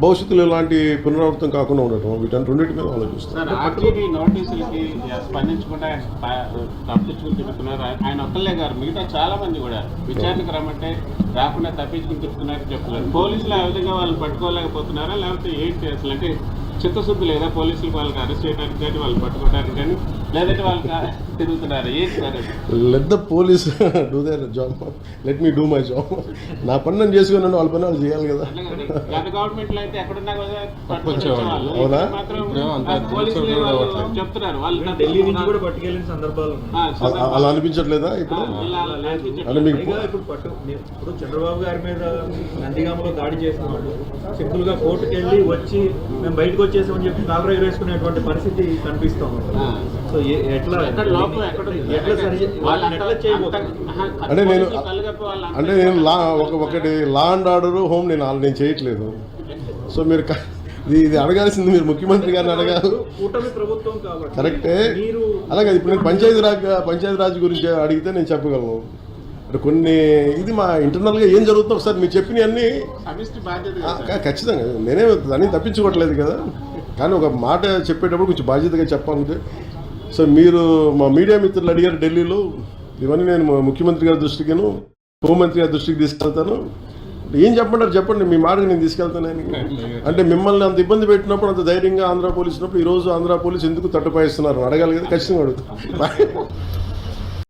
భవిష్యత్తులో ఇలాంటి పునరావృతం కాకుండా ఉండటం వీటన్ని రెండింటి మీద ఆలోచిస్తాం. స్పందించకుండా ఆయన ప- తప్పించుకుని ఆయన ఒక్కళ్ళే గారు మిగతా చాలా మంది కూడా విచారణకు రమ్మంటే రాకుండా తప్పించుకుని తిరుగుతున్నారని చెప్తున్నారు. పోలీసులు ఆ విధంగా వాళ్ళు పట్టుకోలేకపోతున్నారా? లేకపోతే ఏంటి అసలు అంటే చిత్తశుద్ధి లేదా పోలీసులు వాళ్ళకి అరెస్ట్ చేయడానికి కానీ వాళ్ళు పట్టుకోవడానికి కానీ లేదంటే వాళ్ళకి తిరుగుతున్నారా? ఏంటి సార్ అది? Let the police do their job let me do my job నా పని నేను చేసుకున్నాను వాళ్ళ పని వాళ్ళు చేయాలి కదా. గత గవర్నమెంట్లో అయితే ఎక్కడున్నా. అవునా? వాళ్ళు. చెప్తున్నారు. వాళ్ళు ఢిల్లీ నుంచి కూడా పట్టుకెళ్ళిన సందర్భాలు అలా- అనిపించట్లేదా ఇప్పుడు. అంటే మీకు ఇప్పుడు పట్టు ఇప్పుడు చంద్రబాబు గారి మీద నందిగామలో దాడి చేసిన వాళ్ళు సింపుల్గా కోర్టుకి వెళ్ళి వచ్చి మేము బయటకు వచ్చేసామని చెప్పి కాలర ఎగరేసుకునేటువంటి పరిస్థితి కనిపిస్తాం. సో ఎట్లా అంటే నేను- అంటే నేను లా ఒక ఒకటి లా అండ్ ఆర్డర్ హోమ్ నేను నేను చేయట్లేదు. సో మీరు ఇది అడగాల్సింది మీరు ముఖ్యమంత్రి గారిని అడగాలి. కరెక్టే. మీరు అలాగే ఇప్పుడు నేను పంచాయతీ రాజ్ పంచాయతీ రాజ్ గురించి అడిగితే నేను చెప్పగలను. అంటే కొన్ని ఇది మా ఇంటర్నల్గా ఏం జరుగుతుందో ఒకసారి మీరు చెప్పినవన్నీ. ఖచ్చితంగా. నేనే దాన్ని తప్పించుకోవట్లేదు కదా. కానీ ఒక మాట చెప్పేటప్పుడు కొంచెం బాధ్యతగా చెప్పాలి సో మీరు మా మీడియా మిత్రులు అడిగారు ఢిల్లీలో. ఇవన్నీ నేను ముఖ్యమంత్రి గారి దృష్టికిను హోంమంత్రి గారి దృష్టికి తీసుకెళ్తాను. ఏం చెప్పమంటారు చెప్పండి మీ మాటకి నేను తీసుకెళ్తాను. అంటే మిమ్మల్ని అంత ఇబ్బంది పెట్టినప్పుడు అంత ధైర్యంగా ఆంధ్ర పోలీస్ ఉన్నప్పుడు ఈ రోజు ఆంధ్ర పోలీస్ ఎందుకు తట్టుపాయిస్తున్నారు అడగాలి కదా ఖచ్చితంగా అడుగుతాను.